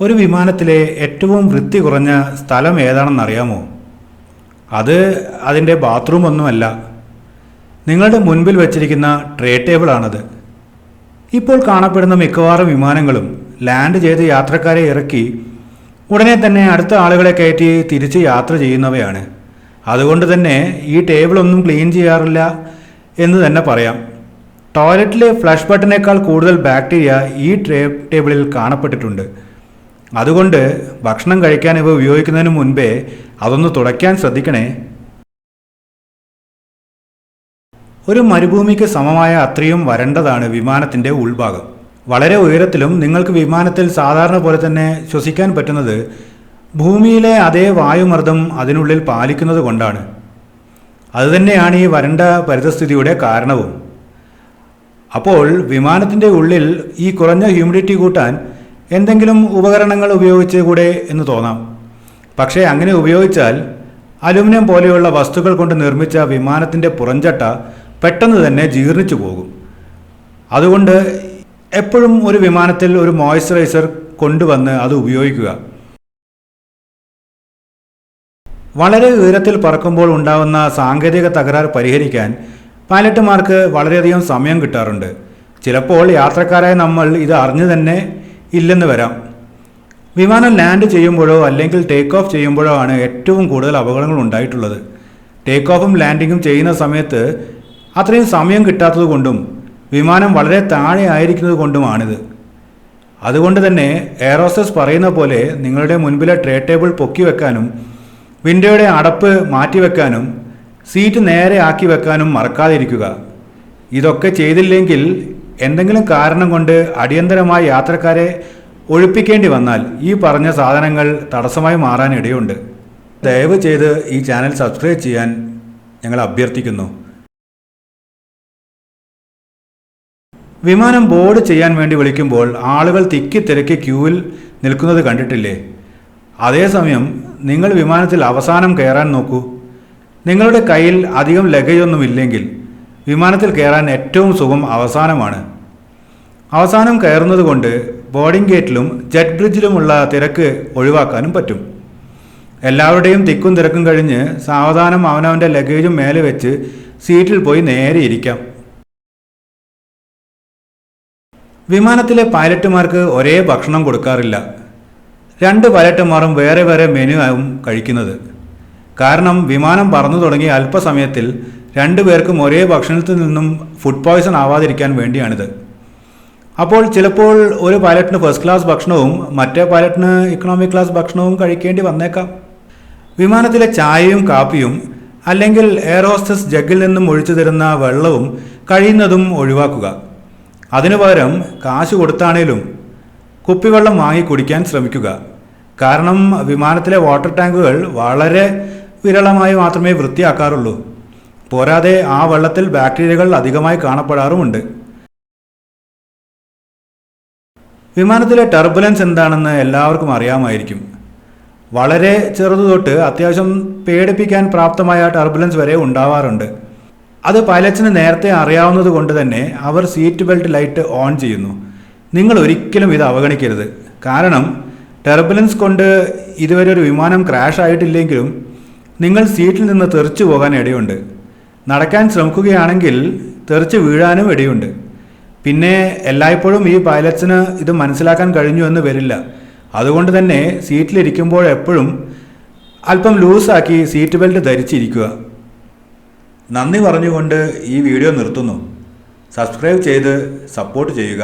ഒരു വിമാനത്തിലെ ഏറ്റവും വൃത്തി കുറഞ്ഞ സ്ഥലം ഏതാണെന്നറിയാമോ അത് അതിന്റെ ബാത്റൂം ഒന്നുമല്ല. നിങ്ങളുടെ മുൻപിൽ വച്ചിരിക്കുന്ന ട്രേ ടേബിളാണത്. ഇപ്പോൾ കാണപ്പെടുന്ന മിക്കവാറും വിമാനങ്ങളും ലാൻഡ് ചെയ്ത് യാത്രക്കാരെ ഇറക്കി ഉടനെ തന്നെ അടുത്ത ആളുകളെ കയറ്റി തിരിച്ച് യാത്ര ചെയ്യുന്നവയാണ്. അതുകൊണ്ട് തന്നെ ഈ ടേബിളൊന്നും ക്ലീൻ ചെയ്യാറില്ല എന്ന് തന്നെ പറയാം. ടോയ്ലറ്റിലെ ഫ്ലഷ് ബട്ടനേക്കാൾ കൂടുതൽ ബാക്ടീരിയ ഈ ട്രേ ടേബിളിൽ കാണപ്പെട്ടിട്ടുണ്ട്. അതുകൊണ്ട് ഭക്ഷണം കഴിക്കാൻ ഇവ ഉപയോഗിക്കുന്നതിന് മുൻപേ അതൊന്ന് തുടയ്ക്കാൻ ശ്രദ്ധിക്കണേ. ഒരു മരുഭൂമിക്ക് സമമായ അത്രയും വരണ്ടതാണ് വിമാനത്തിന്റെ ഉൾഭാഗം. വളരെ ഉയരത്തിലും നിങ്ങൾക്ക് വിമാനത്തിൽ സാധാരണ പോലെ തന്നെ ശ്വസിക്കാൻ പറ്റുന്നത് ഭൂമിയിലെ അതേ വായുമർദ്ദം അതിനുള്ളിൽ പാലിക്കുന്നത് കൊണ്ടാണ്. അതുതന്നെയാണ് ഈ വരണ്ട പരിതസ്ഥിതിയുടെ കാരണവും. അപ്പോൾ വിമാനത്തിന്റെ ഉള്ളിൽ ഈ കുറഞ്ഞ ഹ്യൂമിഡിറ്റി കൂട്ടാൻ എന്തെങ്കിലും ഉപകരണങ്ങൾ ഉപയോഗിച്ച് കൂടെ എന്ന് തോന്നാം. പക്ഷേ അങ്ങനെ ഉപയോഗിച്ചാൽ അലുമിനിയം പോലെയുള്ള വസ്തുക്കൾ കൊണ്ട് നിർമ്മിച്ച വിമാനത്തിന്റെ പുറഞ്ചട്ട പെട്ടെന്ന് തന്നെ ജീർണിച്ചു പോകും. അതുകൊണ്ട് എപ്പോഴും ഒരു വിമാനത്തിൽ ഒരു മോയ്സ്ചറൈസർ കൊണ്ടുവന്ന് അത് ഉപയോഗിക്കുക. വളരെ ഉയരത്തിൽ പറക്കുമ്പോൾ ഉണ്ടാകുന്ന സാങ്കേതിക തകരാർ പരിഹരിക്കാൻ പൈലറ്റുമാർക്ക് വളരെയധികം സമയം കിട്ടാറുണ്ട്. ചിലപ്പോൾ യാത്രക്കാരായ നമ്മൾ ഇത് അറിഞ്ഞു തന്നെ ഇല്ലെന്ന് വരാം. വിമാനം ലാൻഡ് ചെയ്യുമ്പോഴോ അല്ലെങ്കിൽ ടേക്ക് ഓഫ് ചെയ്യുമ്പോഴോ ആണ് ഏറ്റവും കൂടുതൽ അപകടങ്ങൾ ഉണ്ടായിട്ടുള്ളത്. ടേക്ക് ഓഫും ലാൻഡിങ്ങും ചെയ്യുന്ന സമയത്ത് അത്രയും സമയം കിട്ടാത്തത് കൊണ്ടും വിമാനം വളരെ താഴെ ആയിരിക്കുന്നത് കൊണ്ടുമാണിത്. അതുകൊണ്ട് തന്നെ എയറോസസ് പറയുന്ന പോലെ നിങ്ങളുടെ മുൻപിലെ ട്രേ ടേബിൾ പൊക്കി വെക്കാനും വിൻഡോയുടെ അടപ്പ് മാറ്റിവെക്കാനും സീറ്റ് നേരെ ആക്കി വെക്കാനും മറക്കാതിരിക്കുക. ഇതൊക്കെ ചെയ്തില്ലെങ്കിൽ എന്തെങ്കിലും കാരണം കൊണ്ട് അടിയന്തരമായി യാത്രക്കാരെ ഒഴിപ്പിക്കേണ്ടി വന്നാൽ ഈ പറഞ്ഞ സാധനങ്ങൾ തടസ്സമായി മാറാൻ ഇടയുണ്ട് ദയവ് ചെയ്ത് ഈ ചാനൽ സബ്സ്ക്രൈബ് ചെയ്യാൻ ഞങ്ങൾ അഭ്യർത്ഥിക്കുന്നു. വിമാനം ബോർഡ് ചെയ്യാൻ വേണ്ടി വിളിക്കുമ്പോൾ ആളുകൾ തിക്കി തിരക്കി ക്യൂവിൽ നിൽക്കുന്നത് കണ്ടിട്ടില്ലേ? അതേസമയം നിങ്ങൾ വിമാനത്തിൽ അവസാനം കയറാൻ നോക്കൂ. നിങ്ങളുടെ കയ്യിൽ അധികം ലഗേജൊന്നുമില്ലെങ്കിൽ വിമാനത്തിൽ കയറാൻ ഏറ്റവും സുഖം അവസാനമാണ്. അവസാനം കയറുന്നതുകൊണ്ട് ബോർഡിംഗ് ഗേറ്റിലും ജെറ്റ് ബ്രിഡ്ജിലുമുള്ള തിരക്ക് ഒഴിവാക്കാനും പറ്റും. എല്ലാവരുടെയും തിക്കും തിരക്കും കഴിഞ്ഞ് സാവധാനം അവനവന്റെ ലഗേജും മേലെ വെച്ച് സീറ്റിൽ പോയി നേരെ ഇരിക്കാം. വിമാനത്തിലെ പൈലറ്റുമാർക്ക് ഒരേ ഭക്ഷണം കൊടുക്കാറില്ല. രണ്ട് പൈലറ്റുമാരും വേറെ വേറെ മെനു ആവും കഴിക്കുന്നത്. കാരണം വിമാനം പറന്നു തുടങ്ങിയ അല്പസമയത്തിൽ രണ്ടു പേർക്കും ഒരേ ഭക്ഷണത്തിൽ നിന്നും ഫുഡ് പോയ്സൺ ആവാതിരിക്കാൻ വേണ്ടിയാണിത്. അപ്പോൾ ചിലപ്പോൾ ഒരു പൈലറ്റിന് ഫസ്റ്റ് ക്ലാസ് ഭക്ഷണവും മറ്റേ പൈലറ്റിന് ഇക്കണോമിക് ക്ലാസ് ഭക്ഷണവും കഴിക്കേണ്ടി വന്നേക്കാം. വിമാനത്തിലെ ചായയും കാപ്പിയും അല്ലെങ്കിൽ എയർ ഹോസ്റ്റസ് ജഗ്ഗിൽ നിന്നും ഒഴിച്ചു തരുന്ന വെള്ളവും കഴിയുന്നതും ഒഴിവാക്കുക. അതിനു പകരം കാശ് കൊടുത്താണേലും കുപ്പിവെള്ളം വാങ്ങി കുടിക്കാൻ ശ്രമിക്കുക. കാരണം വിമാനത്തിലെ വാട്ടർ ടാങ്കുകൾ വളരെ വിരളമായി മാത്രമേ വൃത്തിയാക്കാറുള്ളൂ. പോരാതെ ആ വെള്ളത്തിൽ ബാക്ടീരിയകൾ അധികമായി കാണപ്പെടാറുമുണ്ട്. വിമാനത്തിലെ ടർബുലൻസ് എന്താണെന്ന് എല്ലാവർക്കും അറിയാമായിരിക്കും. വളരെ ചെറുതു തൊട്ട് അത്യാവശ്യം പേടിപ്പിക്കാൻ പ്രാപ്തമായ ടർബുലൻസ് വരെ ഉണ്ടാവാറുണ്ട്. അത് പൈലറ്റ്സിന് നേരത്തെ അറിയാവുന്നത് കൊണ്ട് തന്നെ അവർ സീറ്റ് ബെൽറ്റ് ലൈറ്റ് ഓൺ ചെയ്യുന്നു. നിങ്ങൾ ഒരിക്കലും ഇത് അവഗണിക്കരുത്. കാരണം ടെർബുലൻസ് കൊണ്ട് ഇതുവരെ ഒരു വിമാനം ക്രാഷ് ആയിട്ടില്ലെങ്കിലും നിങ്ങൾ സീറ്റിൽ നിന്ന് തെറിച്ചു പോകാൻ ഇടയുണ്ട്. നടക്കാൻ ശ്രമിക്കുകയാണെങ്കിൽ തെറിച്ച് വീഴാനും ഇടയുണ്ട് പിന്നെ എല്ലായ്പ്പോഴും ഈ പൈലറ്റ്സിന് ഇത് മനസ്സിലാക്കാൻ കഴിഞ്ഞു എന്ന് വരില്ല. അതുകൊണ്ട് തന്നെ സീറ്റിലിരിക്കുമ്പോൾ എപ്പോഴും അല്പം ലൂസാക്കി സീറ്റ് ബെൽറ്റ് ധരിച്ചിരിക്കുക. നന്ദി പറഞ്ഞുകൊണ്ട് ഈ വീഡിയോ നിർത്തുന്നു. സബ്സ്ക്രൈബ് ചെയ്ത് സപ്പോർട്ട് ചെയ്യുക.